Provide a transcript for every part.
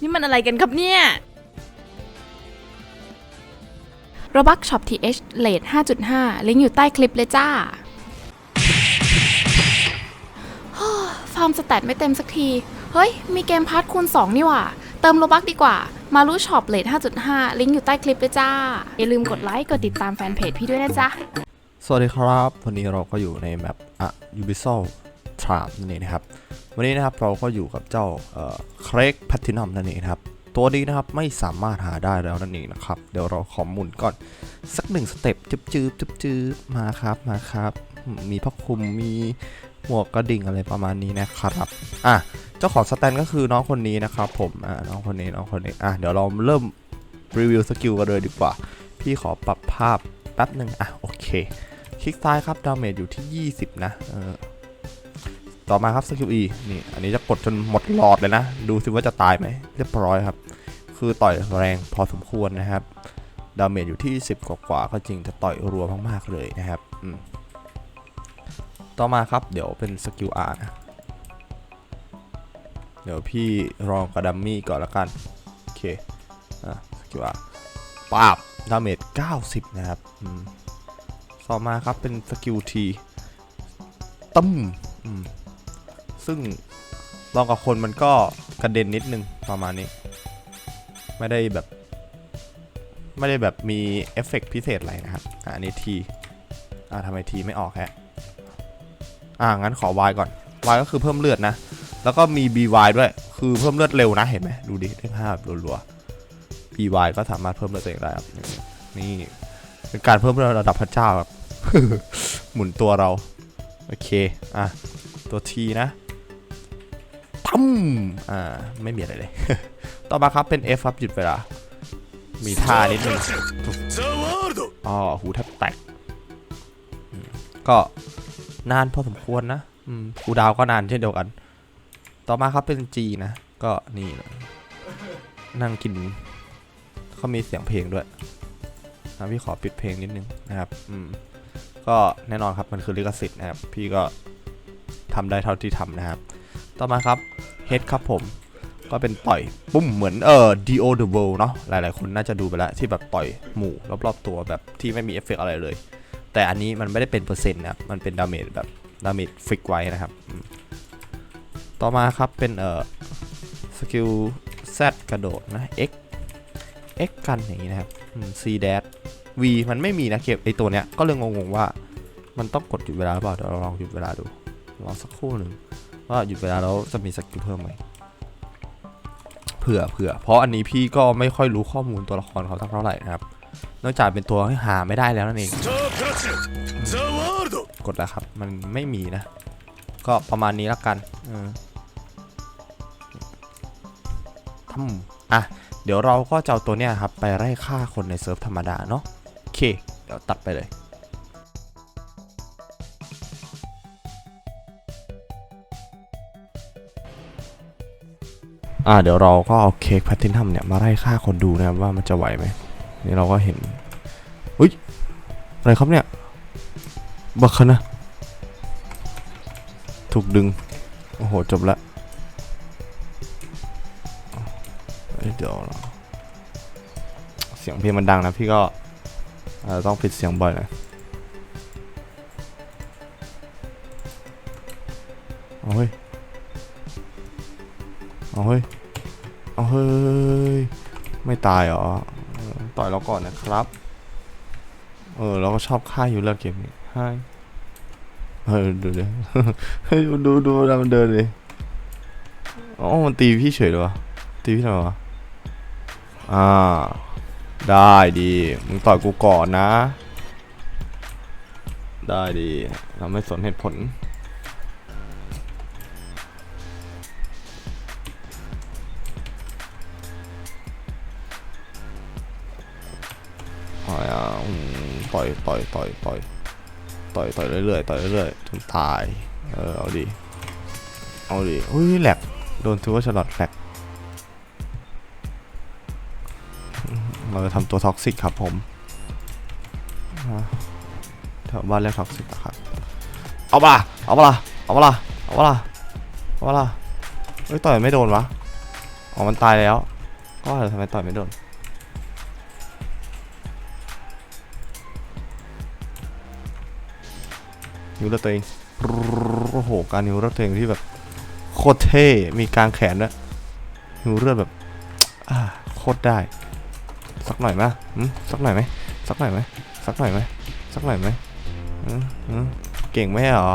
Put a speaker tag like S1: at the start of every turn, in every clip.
S1: นี่มันอะไรกันครับเนี่ย Robux Shop TH เลท5.5 ลิงก์อยู่ใต้คลิปเลยจ้าฟาร์มสแตทไม่เต็มสักที เฮ้ย มีเกมพาร์ทคูณ 2 นี่หว่า เติมโลบักดีกว่า มารู้ช็อปเลท5.5 ลิงก์อยู่ใต้คลิปเลยจ้า อย่าลืมกดไลค์ กดติดตามแฟนเพจพี่ด้วยนะจ๊ะ
S2: สวัสดีครับ วันนี้เราก็อยู่ในแมปอะ Ubisoft t r a m นั่นเองนะครับ วันนี้นะครับเราก็อยู่กับเจ้าเครกแพทินัมนั่นเองครับ ตัวนี้นะครับไม่สามารถหาได้แล้วนั่นเองนะครับ เดี๋ยวเราขอหมุนก่อน สักหนึ่งสเต็ปจึบจืบจึบจืบมาครับมาครับอืมมีผ้าคลุมมีหมวกกระดิ่งอะไรประมาณนี้นะครับ อะ เจ้าของสแตนก็คือน้องคนนี้นะครับผมอะน้องคนนี้น้องคนนี้อะเดี๋ยวเราเริ่มรีวิวสกิลกันเลยดีกว่า พี่ขอปรับภาพแป๊บหนึ่งอะโอเค คลิกซ้ายครับดาเมจอยู่ที่ 20 นะเออ ต่อมาครับสกิล E นี่อันนี้จะกดจนหมดหลอดเลยนะ ดูสิว่าจะตายไหมเรียบร้อยครับ คือต่อยแรงพอสมควรนะครับดาเมจอยู่ที่ 10 กว่ากว่าก็จริงแต่ต่อยรัวมากๆเลยนะครับต่อมาครับเดี๋ยวเป็นสกิล R นะเดี๋ยวพี่รองกับดัมมี่ก่อนละกัน โอเคอะสกิล R ปาบดาเมจ90 นะครับต่อมาครับเป็นสกิลทีตั้มม ซึ่งลองกับคนมันก็กระเด็นนิดนึงประมาณนี้ ไม่ได้แบบ ไม่ได้แบบมีเอฟเฟกต์พิเศษอะไรนะครับอะอันนี้ทีอ่าทำไมทีไม่ออกฮะอ่างั้นขอ Y ก่อน Y ก็คือเพิ่มเลือดนะ แล้วก็มี BY ด้วย คือเพิ่มเลือดเร็วนะเห็นไหมดูดิเลขห้าแบบรัวๆ BY ก็สามารถเพิ่มเลือดตัวเองได้ครับนี่เป็นการเพิ่มเลือดระดับพระเจ้าครับ หมุนตัวเรา โอเค อะ ตัวทีนะ ตั้มอ่า ไม่มีอะไรเลย ต่อมาครับเป็น F ครับหยุดเวลา มีท่านิดนึงอ๋อหูแทบแตกอืมก็นานพอสมควรนะอืมคูลดาวน์ก็นานเช่นเดียวกัน ต่อมาครับเป็น G นะ ก็นี่เลยนั่งกินเขามีเสียงเพลงด้วยนะพี่ขอปิดเพลงนิดนึงนะครับ อืม ก็แน่นอนครับมันคือลิขสิทธิ์นะครับ พี่ก็ทำได้เท่าที่ทำนะครับ ต่อมาครับ Head ครับผม ก็เป็นต่อยปุ้มเหมือนเอ่อ Do the World เนาะหลายๆ คนน่าจะดูไปแล้วที่แบบต่อยหมู่รอบๆตัวแบบที่ไม่มีเอฟเฟกต์อะไรเลย แต่อันนี้มันไม่ได้เป็นเปอร์เซ็นต์นะครับมันเป็นดาเมจแบบดาเมจฟิกไว้นะครับ ต่อมาครับเป็นเอ่อสกิล Z กระโดดนะ X X กันอย่างนี้นะครับ C dash V มันไม่มีนะเก็บไอตัวเนี้ยก็เลยงงๆว่ามันต้องกดหยุดเวลาหรือเปล่าเดี๋ยวเราลองหยุดเวลาดูรอสักครู่หนึ่ง ว่าหยุดเวลาแล้วจะมีสกิลเพิ่มไหมเผื่อเผื่อเพราะอันนี้พี่ก็ไม่ค่อยรู้ข้อมูลตัวละครเขาสักเท่าไหร่นะครับ นอกจากเป็นตัวที่หาไม่ได้แล้วนั่นเองกดแล้วครับ มันไม่มีนะ ก็ประมาณนี้ละกันเออทำอะ เดี๋ยวเราก็จะเอาตัวเนี้ยครับ ไปไล่ฆ่าคนในเซิร์ฟธรรมดาเนาะโอเค เดี๋ยวตัดไปเลย อ่าเดี๋ยวเราก็เอาเค้กแพลตินัมเนี่ยมาไล่ฆ่าคนดูนะครับว่ามันจะไหวไหมนี่เราก็เห็นอุ้ยอะไรครับเนี่ยบักคนะถูกดึง โอ้โห จบละเอ้ยเดี๋ยวเสียงเพลงมันดังนะพี่ก็ต้องปิดเสียงบ่อยน่อยเอาเฮ้ยเอาเฮ้ย เอาเฮ้ย ไม่ตายเหรอเอต่อยเราก่อนนะครับ เออ เราก็ชอบฆ่าอยู่แล้วเกมนี้ใช่เออดูดิเฮ้ยดูดูดูมันเดินเลยอ๋อมันตีพี่เฉยเลยวะตีพี่ทำไมวะอ่า ได้ดี มึงต่อยกูก่อนนะ ได้ดี เราไม่สนเหตุผล ต่อยต่อยต่อยต่อยต่อยต่อยเรื่อยๆต่อยเรื่อยๆจนตายเออเอาดิเอาดิอุ้ยแหลกโดนทูว่าฉลอดแหลกเราจะทำตัวท็อกซิกครับผมอะแถวบ้านเรียกท็อกซิกนะครับเอาปะเอาปะเอาปะเอาปะเอาปะเฮ้ยต่อยไม่โดนวะอ๋อมันตายแล้วก็ทำไมต่อยไม่โดน นิ้วเลือดตัวเองโอ้โห การนิ้วเลือดตัวเองที่แบบโคตรเท่ มีกลางแขนด้วยนิ้วเลือดแบบโคตรได้ สักหน่อยไหมสักหน่อยไหมสักหน่อยไหมสักหน่อยไหมสักหน่อยไหมเก่งไหมเหรอ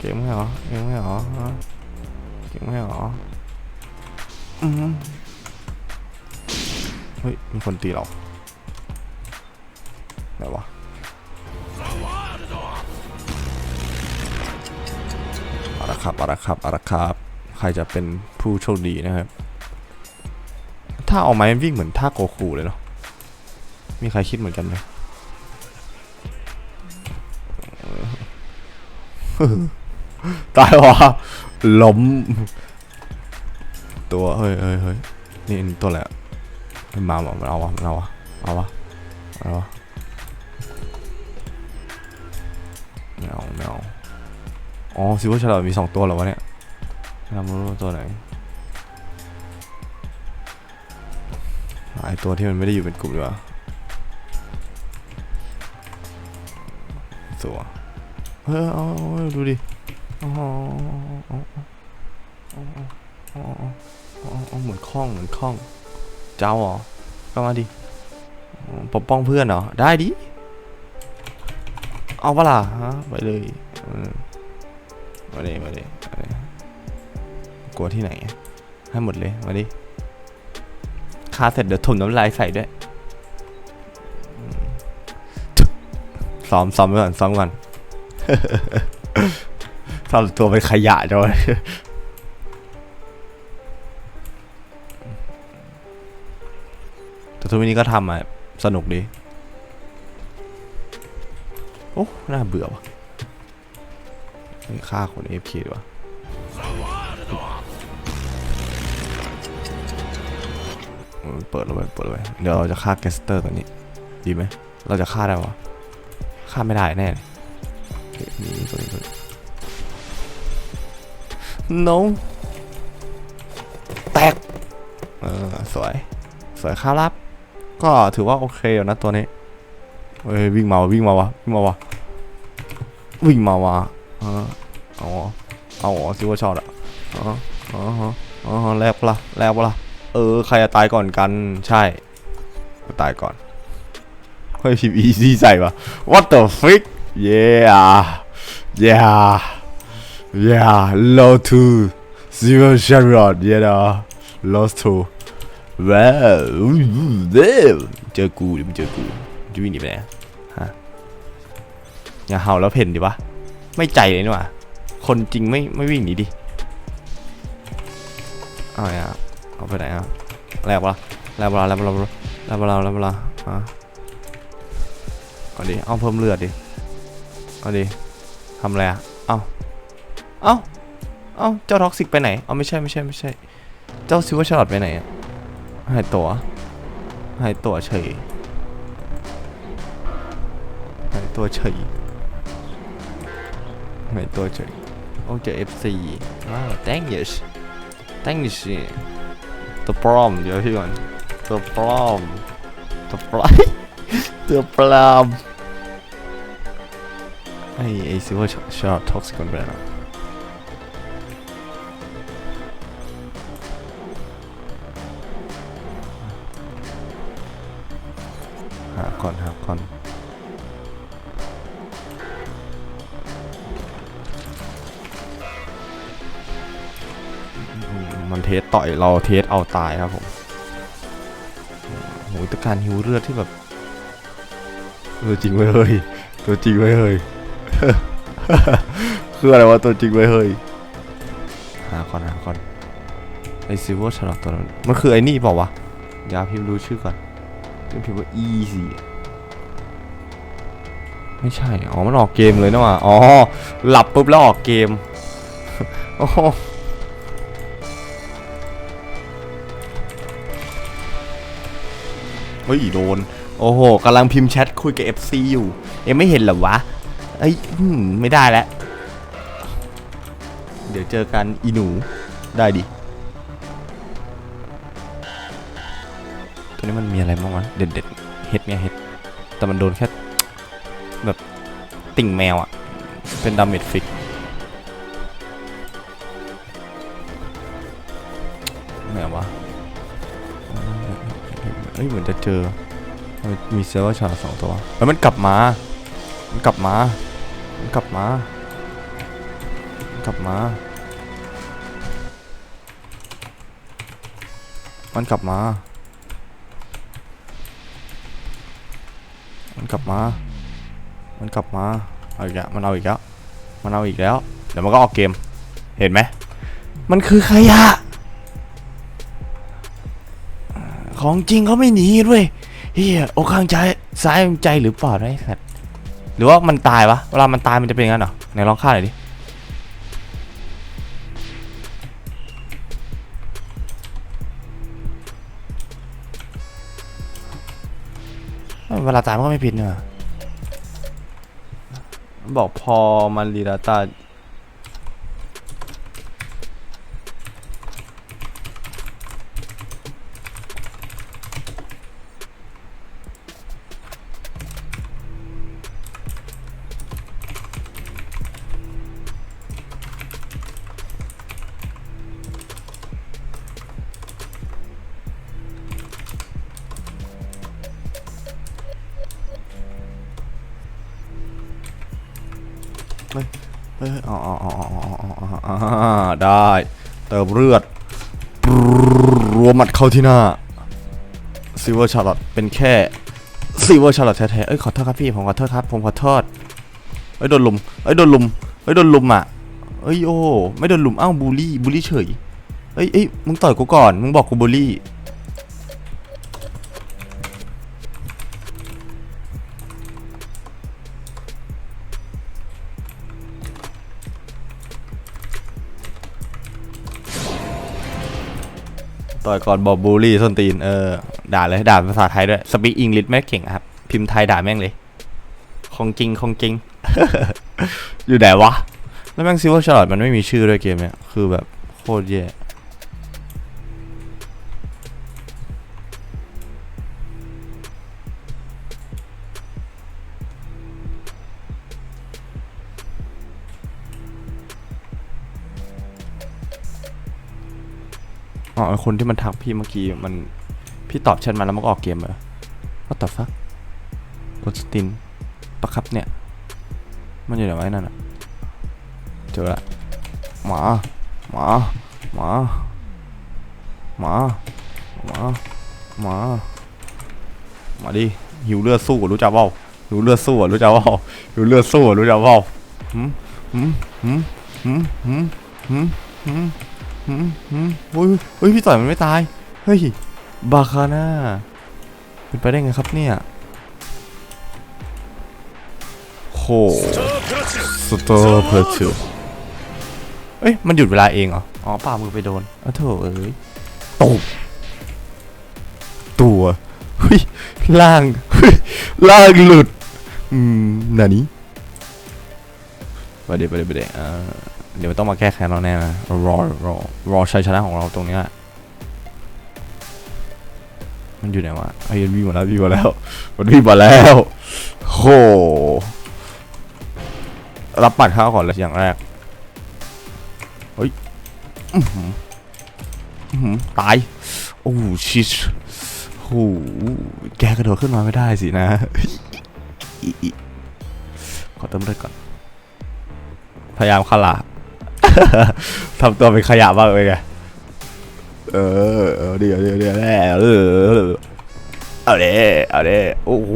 S2: เก่งไหมเหรอเก่งไหมเหรอเก่งไหมหรออืม ฮ้ย มีคนตีเราไหนวะอาละครับอาละครับอาละครับ ใครจะเป็นผู้โชคดีนะครับ ถ้าเอาไม้วิ่งเหมือนท่าโกคูเลยเนาะ มีใครคิดเหมือนกันไหมตายวะล้ม ตัว เฮ้ยเฮ้ยเฮ้ยนี่ตัวอะไรอะ มันมามันเอาวะมันเอาวะเอาวะเอาวะไม่เอาไม่เอาอ๋อซิวเวอร์ชาร์ลมีสองตัวเหรอวะเนี่ยเราไม่รู้ตัวไหนไอตัวที่มันไม่ได้อยู่เป็นกลุ่มดีกว่าตัวเฮ้ยเอาเอาเอาดูดิอ๋ออ๋ออ๋ออ๋ออ๋ออ๋ออ๋อเหมือนคล้องเหมือนคล้อง เจ้าเหรอก็มาดิปกป้องเพื่อนเหรอ ได้ดิ เอาปล่ะฮะไปเลยมาดิมาดิกลัวที่ไหน ให้หมดเลย มาดิคาเสร็จเดี๋ยวถมน้ำลายใส่ด้วยซ้อมซ้อมไว้ก่อนซ้อมก่อนทำตัวเป็นขยะจัง แต่ทุกวันนี้ก็ทำอะ สนุกดี โอ้ น่าเบื่อวะไปฆ่าคน AFK ดีกว่าเออเปิดแล้วไปเปิดแล้วไปเดี๋ยวเราจะฆ่าแกสเตอร์ตัวนี้ ดีไหม เราจะฆ่าได้ปะฆ่าไม่ได้แน่นี่ตัวนี้ตัวนี้ no แตก เออ สวย สวยครับ ก็ถือว่าโอเคอยู่นะตัวนี้เฮ้ยวิ่งมาวะวิ่งมาวะวิ่งมาวะวิ่งมาวะเออเอาเอเอาซิว่าช็อตอะอ๋ออ๋ออ๋อแลกปะละแลกปะละเออใครจะตายก่อนกันใช่ตายก่อนเฮ้ยพิมพ์ easy ใส่ปะ what the frick yeah yeah yeah low to zero shot yeah know lost to ว้าวเเจอกูเดี๋ยวมึงเจอกูจะวิ่งหนีไปไหนฮะอย่าเห่าแล้วเพ่นดิวะไม่ใจเลยนี่หว่าคนจริงไม่ไม่วิ่งหนีดิเอาไงอะเอาไปไหนอะแลบปะล่ะแลบปะล่ะแลบปะล่ะแลบปะล่ะแลบปะล่ะอะเอาดิเอาเพิ่มเลือดดิเอาดิทำอะไรอะเอาเอาเอาเจ้าท็อกซิกไปไหนเอาไม่ใช่ไม่ใช่ไม่ใช่ เจ้าซิวเวอร์ชาร์ลอตไปไหนอะ หายตัวหายตัวเฉยหายตัวเฉยหายตัวเฉยโอเจอ FC ว้าว thank you thank you ตัวปลอมเดี๋ยวพี่ก่อนตัวปลอมตัวปลอมตัวปลอมไอไอซิว่าชอบท็อกซิกคนไปแล้ว ก่อนหาก่อนมันเทสต่อยเราเทสเอาตายครับผมโหต่การฮิวเลือดที่แบบตัวจริงไว้เฮ้ยตัวจริงไว้เฮ้ยคืออะไรวะตัวจริงไว้เฮ้ยหาก่อนหาก่อนไอซิลเวอร์ชาร์ลตัวนั้นมันคือไอ้นี่เปล่าวะเดี๋ยวพิมพ์ดูชื่อก่อนพิมพ์พิมพ์ว่า easy ไม่ใช่ อ๋อ มันออกเกมเลยนะว่ะ อ๋อ หลับปุ๊บแล้วออกเกม โอ้โหเฮ้ยโดน โอ้โหกำลังพิมพ์แชทคุยกับ FC อยู่ เอ็มไม่เห็นหรอวะ เอ้ยไม่ได้แล้ว เดี๋ยวเจอกันอีหนู ได้ดิ ตัวนี้มันมีอะไรบ้างวะ เด็ดเด็ดเห็ดเนี่ยเห็ด แต่มันโดนแค่ แบบติ่งแมวอะเป็นดาเมจฟิกไหนวะเอ้ยเหมือนจะเจอ มีเซอร์วชาร์สองตัวแล้วมันกลับมา มันกลับมา มันกลับมา มันกลับมา มันกลับมา มันกลับมา มันกลับมาเอาอีกแล้วมันเอาอีกแล้วมันเอาอีกแล้ว เดี๋ยวมันก็ออกเกม เห็นไหม มันคือขยะ ของจริงเขาไม่หนีด้วยเฮียโอข้างใจซ้ายใจหรือเปล่าไอ้สัตว์หรือว่ามันตายวะ เวลามันตายมันจะเป็นย่างนั้นเหรอ ไหนลองฆ่าหน่อยดิ เวลาตายมันก็ไม่ผิดเนอะ บอกพอมันรีดาตา ได้ เติมเลือดรูรัวหมัดเข้าที่หน้าซิเวอร์ชาร์ลอตเป็นแค่ซิเวอร์ชาร์ลอตแท้ๆเอ้ยขอโทษครับพี่ ผมขอโทษครับ ผมขอโทษเอ้ยโดนลุมเอ้ยโดนลุมเอ้ยโดนลุมอะเอ้ยโอ้ไม่โดนลุมอ้าวบูลลี่บูลลี่เฉยเอ้ยเอ้ยมึงต่อยกูก่อน มึงบอกกูบูลลี่ ต่อยก่อนบอกบูลลี่ส้นตีน เออ ด่าเลย ด่าภาษาไทยด้วย สปีกอังกฤษไม่เก่งครับ พิมพ์ไทยด่าแม่งเลย ของจริงของจริง อยู่ไหนวะ แล้วแม่งซิว่าชาร์ลอตมันไม่มีชื่อด้วยเกมเนี้ย คือแบบโคตรแย่ อ๋อคนที่มันทักพี่เมื่อกี้มันพี่ตอบแชทมาแล้วมันก็ออกเกมเหรอว่าต่อฟักรถสตินปะครับเนี่ย มันอยู่ไหนไอ้นั่นอะเจอละหมาหมาหมาหมาหมาหมามาดิหิวเลือดสู้อะรู้จักเปล่าหิวเลือดสู้อะรู้จักเปล่าหิวเลือดสู้อะรู้จักเปล่าหืมหืมหืมหืมหืมหืม หืมหืมอุ้ยเฮ้ยพี่ต่อยมันไม่ตาย เฮ้ย บาคาน่า เป็นไปได้ไงครับเนี่ยโหสตอร์เพอร์ชิลเอ้ย มันหยุดเวลาเองเหรอ อ๋อป่ามือไปโดนอ้าวโถเอ้ยตบตัวเฮ้ยล่างเฮ้ยล่างหลุด อืมนานี้ไปเดี๋ยวไปเดี๋ยวไปเดี๋ยวอ่า เดี๋ยวมันต้องมาแก้แค้นเราแน่นะรอรอรอชัยชนะของเราตรงนี้มันอยู่ไหนวะไอ้ยันวิ่งมาแล้ววิ่งมาแล้ว มันวิ่งมาแล้วโหรับปัดข้าวก่อนเลยอย่างแรกเฮ้ยอื้อหืออื้อหือตาย โอ้ชิชโหแกกระโดดขึ้นมาไม่ได้สินะ ขอเติมเลือดก่อน พยายามขลา ทำตัวเป็นขยะบ้างเลยไงเออเดี๋ยวเดี๋ยวเดี๋ยวแน่เออเออเอาเด้เอาเด้โอ้โห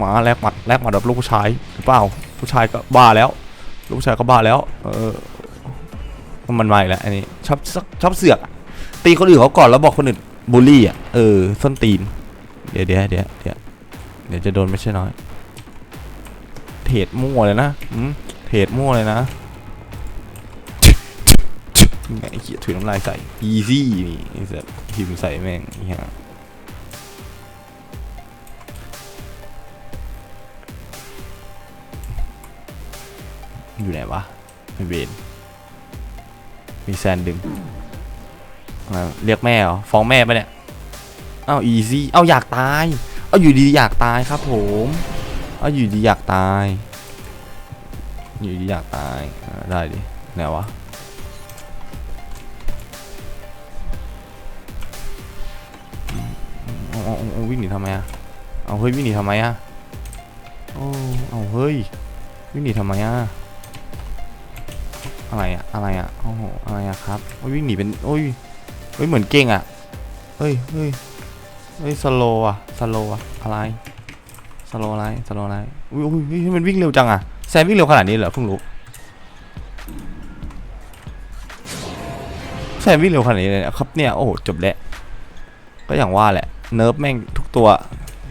S2: มาแลกหมัดแลกหมัดแบบลูกผู้ชายหรือเปล่าผู้ชายก็บ้าแล้ว ลูกผู้ชายก็บ้าแล้ว เออมันมาอีกแล้วอันนี้ชอบชอบเสือกตีคนอื่นเขาก่อนแล้วบอกคนอื่นบูลลี่อะเออส้นตีน เดี๋ยวเดี๋ยวเดี๋ยวเดี๋ยวเดี๋ยวจะโดนไม่ใช่น้อย เทรดมั่วเลยนะเทรดมั่วเลยนะ ไงไอ้เหี้ยถุยน้ำลายใส่ easy นี่ไอ้สัสพิมพ์ใส่แม่งไอ้เหี้ยอยู่ไหนวะไม่เวนมีแซนดึงเรียกแม่เหรอ ฟ้องแม่ปะเนี่ย เอ้าอีซี่ เอ้าอยากตาย เอ้าอยู่ดีอยากตายครับผม เอ้าอยู่ดีอยากตาย อยู่ดีอยากตาย ได้ดิ ไหนวะ เอาเอาวิ่งหนีทำไมอะเอาเฮ้ยวิ่งหนีทำไมอะโอ้เอาเฮ้ยวิ่งหนีทำไมอะอะไรอะอะไรอะโอ้โหอะไรอะครับโอ้ยวิ่งหนีเป็นโอ้ยเฮ้ยเหมือนเก่งอะเฮ้ยเฮ้ยเฮ้ยสโลอะสโลอะอะไรสโลอะไรสโลอะไรอุ้ยอุ้ยเฮ้ยมันวิ่งเร็วจังอะแซมวิ่งเร็วขนาดนี้เหรอเพิ่งรู้แซมวิ่งเร็วขนาดนี้เลยครับเนี่ยโอ้โหจบแล้วก็อย่างว่าแหละ เนิร์ฟแม่งทุกตัว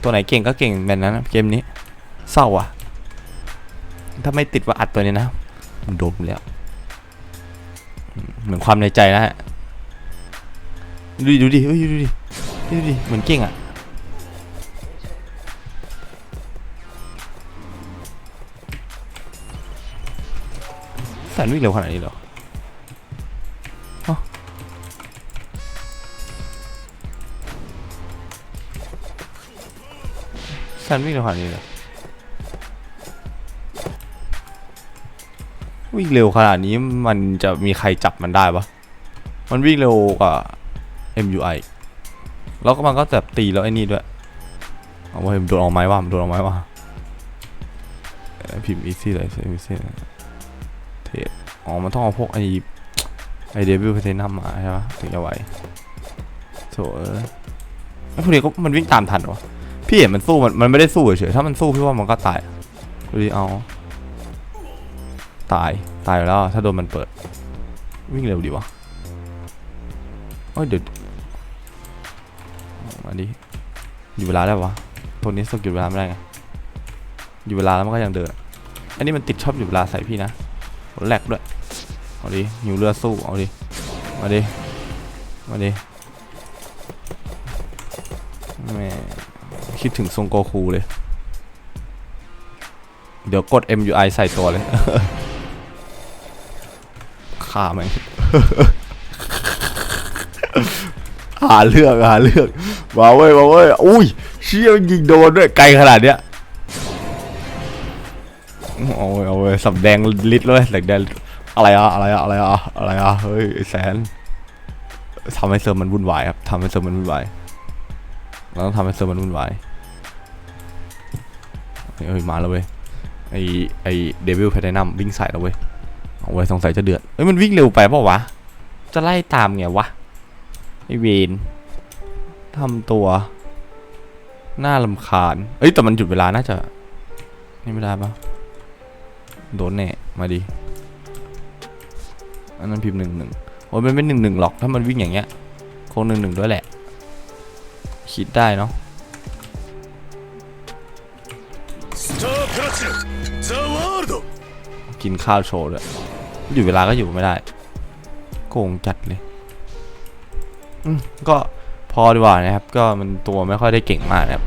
S2: ตัวไหนเก่งก็เก่งแบบนั้นนะเกมนี้เศร้าอะ ถ้าไม่ติดว่าอัดตัวนี้นะมันโดนแล้วอืมเหมือนความในใจนะฮะ ดูดิ ดูดิเฮ้ยดูดิดูดิ เหมือนเก่งอะแสนวิ่งเร็วขนาดนี้เหรอ แซนวิ่งเร็วขนาดนี้เลยวิ่งเร็วขนาดนี้มันจะมีใครจับมันได้ปะมันวิ่งเร็วกว่า MUI แล้วก็มันก็แบบตีแล้วไอ้นี่ด้วย เอาไว้มันโดนออกไม้ว่ามันโดนออกไม้ว่าพิมพ์ easy เลย easy เทสอ๋อ มันต้องเอาพวกไอ้ไอเดบิวเพเทนัมมาใช่ปะถึงจะไหวโถเอ้ยไอ้พวกนี้ก็มันวิ่งตามทันวะ พี่เห็นมันสู้มันมันไม่ได้สู้เฉยๆถ้ามันสู้พี่ว่ามันก็ตายดูดิเอาตายตายแล้วถ้าโดนมันเปิด วิ่งเร็วดีวะโอ้ยเดี๋ยวมาดิอยู่เวลาได้ปะตัวนี้สกิลเวลาไม่ได้ไงอยู่เวลาแล้วมันก็ยังเดินอะอันนี้มันติดชอบอยู่เวลาใส่พี่นะแหลกด้วยเอาดิหิวเลือดสู้เอาดิมาดิมาดิแม่ คิดถึงทรงโกคูเลย เดี๋ยวกด MUI ใส่ตัวเลยฆ่าแม่งหาเรื่องหาเรื่องมาเว้ยมาเว้ยอุ้ยเชี่ยมันยิงโดนด้วยไกลขนาดเนี้ยเอาเว้ยเอาเว้ยสำแดงลิดเลยแสงแดงอะไรอะอะไรอะอะไรอะอะไรอะเฮ้ยไอ้แสนทำให้เซิร์ฟมันวุ่นวายครับทำให้เซิร์ฟมันวุ่นวายเราต้องทำให้เซิร์ฟมันวุ่นวาย เฮ้ยมาแล้วเว้ยไอไอเดวิลแพทนัมวิ่งใส่แล้วเว้ยเอาไว้ยสงสัยจะเดือดเฮ้ยมันวิ่งเร็วไปเปล่าวะจะไล่ตามไงวะไอเวนทำตัวหน่าลำคาญเอ้ยแต่มันหยุดเวลาน่าจะนี่ไม่ได้ปะโดนแน่มาดิอันนั้นพิมพ์หนึ่งหนึ่งโอ้ยมันไม่หนึ่งหนึ่งหรอกถ้ามันวิ่งอย่างเงี้ยคงหนึ่งหนึ่งด้วยแหละ คิดได้เนาะ กินข้าวโชว์ด้วยอยู่เวลาก็อยู่ไม่ได้ โกงจัดเลยอืมก็พอดีกว่านะครับ ก็มันตัวไม่ค่อยได้เก่งมากนะครับ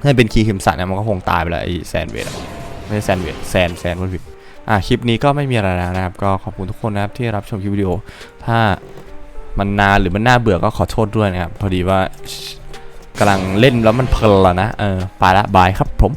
S2: ถ้าเป็นคีย์คิมสันเนี่ยมันก็คงตายไปแล้วไอแซนเวดไม่ใช่แซนเวดแซนแซนคนผิดอะคลิปนี้ก็ไม่มีอะไรแล้วนะครับ ก็ขอบคุณทุกคนนะครับที่รับชมคลิปวิดีโอ ถ้ามันนานหรือมันน่าเบื่อก็ขอโทษด้วยนะครับ พอดีว่ากำลังเล่นแล้วมันเพลินแล้วนะ เออไปละบายครับผม